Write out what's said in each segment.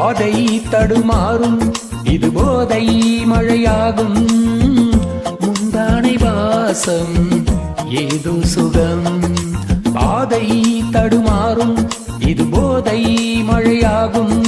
பாதை தடுமாறும் இது போதை மழையாகும். முந்தானை வாசம் ஏதோ சுகம். பாதை தடுமாறும் இது போதை மழையாகும்.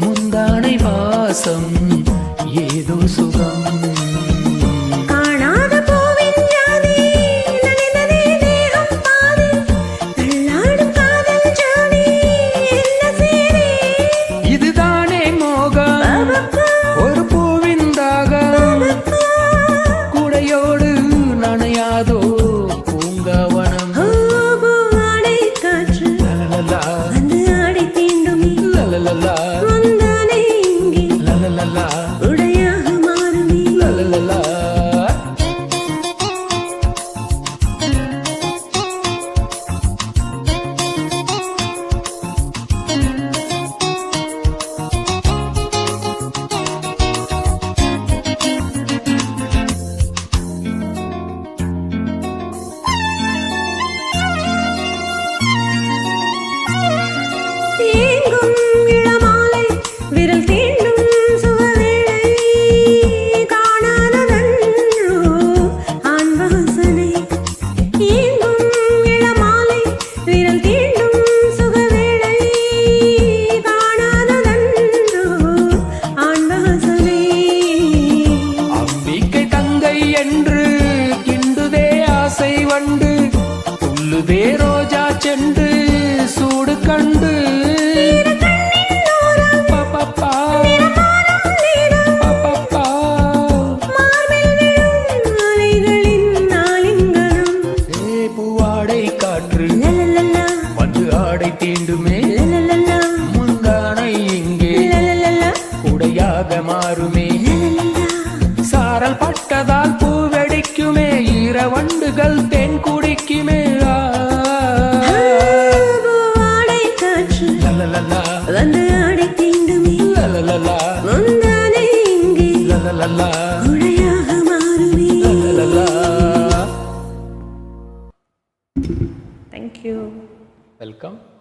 முந்தானை வாசம் ஏதோ சுகம். காற்று வந்து ஆடை தீண்டுமே முந்தானை இங்கே உடையாக மாறுமே சாரல் பட்டதால் பூவெடிக்குமே ஈரவண்டுகள் தென் குடிக்குமே வந்து ஆடை தீண்டுமே லலலலா, முந்தானை இங்கே லலலலா, Thank you. Welcome.